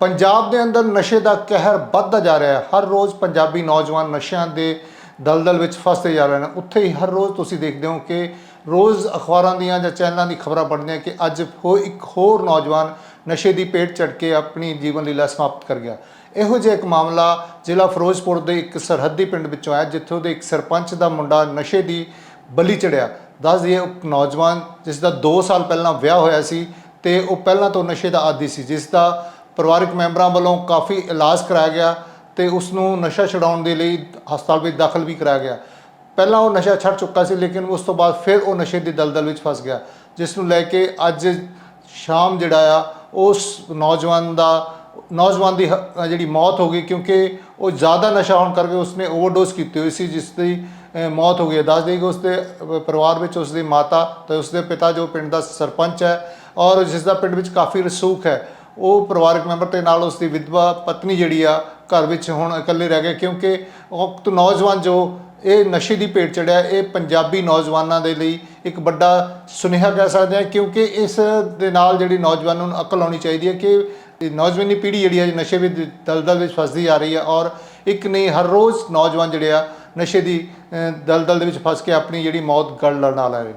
ਪੰਜਾਬ ਦੇ ਅੰਦਰ ਨਸ਼ੇ ਦਾ ਕਹਿਰ ਵੱਧਦਾ ਜਾ ਰਿਹਾ ਹੈ। ਹਰ ਰੋਜ਼ ਪੰਜਾਬੀ ਨੌਜਵਾਨ ਨਸ਼ਿਆਂ ਦੇ ਦਲਦਲ ਵਿੱਚ ਫਸਦੇ ਜਾ ਰਹੇ ਨੇ। ਉੱਥੇ ਹੀ ਹਰ ਰੋਜ਼ ਤੁਸੀਂ ਦੇਖਦੇ ਹੋ ਕਿ ਰੋਜ਼ ਅਖਬਾਰਾਂ ਦੀਆਂ ਜਾਂ ਚੈਨਲਾਂ ਦੀ ਖਬਰਾਂ ਪੜ੍ਹਦੇ ਕਿ ਅੱਜ ਹੋ ਇੱਕ ਹੋਰ ਨੌਜਵਾਨ ਨਸ਼ੇ ਦੀ ਪੇਟ ਚੜ ਕੇ ਆਪਣੀ ਜੀਵਨ ਲੀਲਾ ਸਮਾਪਤ ਕਰ ਗਿਆ। ਇਹੋ ਜਿਹਾ ਇੱਕ ਮਾਮਲਾ ਜ਼ਿਲ੍ਹਾ ਫਿਰੋਜ਼ਪੁਰ ਦੇ ਇੱਕ ਸਰਹੱਦੀ ਪਿੰਡ ਵਿੱਚੋਂ ਆਇਆ, ਜਿੱਥੋਂ ਦੇ ਇੱਕ ਸਰਪੰਚ ਦਾ ਮੁੰਡਾ ਨਸ਼ੇ ਦੀ ਬਲੀ ਚੜਿਆ ਦੱਸ ਦਈਏ ਇੱਕ ਨੌਜਵਾਨ ਜਿਸ ਦਾ 2 ਸਾਲ ਪਹਿਲਾਂ ਵਿਆਹ ਹੋਇਆ ਸੀ ਤੇ ਉਹ ਪਹਿਲਾਂ ਤੋਂ ਨਸ਼ੇ ਦਾ ਆਦੀ ਸੀ ਜਿਸ ਦਾ ਪਰਿਵਾਰਕ ਮੈਂਬਰਾਂ ਵੱਲੋਂ ਕਾਫੀ ਇਲਾਜ ਕਰਾਇਆ ਗਿਆ ਤੇ ਉਸ ਨੂੰ ਨਸ਼ਾ ਛਡਾਉਣ ਦੇ ਲਈ ਹਸਪਤਾਲ ਵਿੱਚ ਦਾਖਲ ਵੀ ਕਰਾਇਆ ਗਿਆ ਪਹਿਲਾਂ ਉਹ ਨਸ਼ਾ ਛੱਡ ਚੁੱਕਾ ਸੀ, ਲੇਕਿਨ ਉਸ ਤੋਂ ਬਾਅਦ ਫਿਰ ਉਹ ਨਸ਼ੇ ਦੀ ਦਲਦਲ ਵਿੱਚ ਫਸ ਗਿਆ, ਜਿਸ ਨੂੰ ਲੈ ਕੇ ਅੱਜ ਸ਼ਾਮ ਜਿਹੜਾ ਆ, ਉਸ ਨੌਜਵਾਨ ਦਾ, ਨੌਜਵਾਨ ਦੀ ਹ- ਜਿਹੜੀ ਮੌਤ ਹੋ ਗਈ, ਕਿਉਂਕਿ ਉਹ ਜ਼ਿਆਦਾ ਨਸ਼ਾ ਹੋਣ ਕਰਕੇ ਉਸਨੇ ਓਵਰਡੋਜ਼ ਕੀਤੀ ਹੋਈ ਸੀ, ਜਿਸ ਦੀ ਮੌਤ ਹੋ ਗਈ ਹੈ। ਦੱਸ ਦੇਈਏ ਕਿ ਉਸਦੇ ਪਰਿਵਾਰ ਵਿੱਚ ਉਸਦੀ ਮਾਤਾ ਤੇ ਉਸਦੇ ਪਿਤਾ ਜੋ ਪਿੰਡ ਦਾ ਸਰਪੰਚ ਹੈ ਔਰ ਜਿਸ ਦਾ ਪਿੰਡ ਵਿੱਚ ਕਾਫੀ ਰਸੂਖ ਹੈ ਉਹ ਪਰਿਵਾਰਕ ਮੈਂਬਰ ਤੇ ਨਾਲ ਉਸਦੀ ਵਿਧਵਾ ਪਤਨੀ ਜਿਹੜੀ ਆ ਘਰ ਵਿੱਚ ਹੁਣ ਇਕੱਲੇ ਰਹਿ ਗਏ, ਕਿਉਂਕਿ ਉਕਤ ਨੌਜਵਾਨ ਜੋ ਇਹ ਨਸ਼ੇ ਦੀ ਭੇਟ ਚੜਿਆ, ਇਹ ਪੰਜਾਬੀ ਨੌਜਵਾਨਾਂ ਦੇ ਲਈ ਇੱਕ ਵੱਡਾ ਸੁਨੇਹਾ ਕਹਿ ਸਕਦੇ ਹਾਂ, ਕਿਉਂਕਿ ਇਸ ਦੇ ਨਾਲ ਜਿਹੜੀ ਨੌਜਵਾਨ ਨੂੰ ਅਕਲ ਆਉਣੀ ਚਾਹੀਦੀ ਹੈ ਕਿ ਨੌਜਵਾਨੀ ਪੀੜ੍ਹੀ ਜਿਹੜੀ ਹੈ ਨਸ਼ੇ ਵਿੱਚ ਦਲਦਲ ਵਿੱਚ ਫਸਦੀ ਆ ਰਹੀ ਹੈ ਔਰ ਇੱਕ ਨਹੀਂ, ਹਰ ਰੋਜ਼ ਨੌਜਵਾਨ ਜਿਹੜੇ ਆ ਨਸ਼ੇ ਦੀ ਦਲਦਲ ਦੇ ਵਿੱਚ ਫਸ ਕੇ ਆਪਣੀ ਜਿਹੜੀ ਮੌਤ ਗਲ ਨਾਲ ਲੈ ਰਹੇ ਨੇ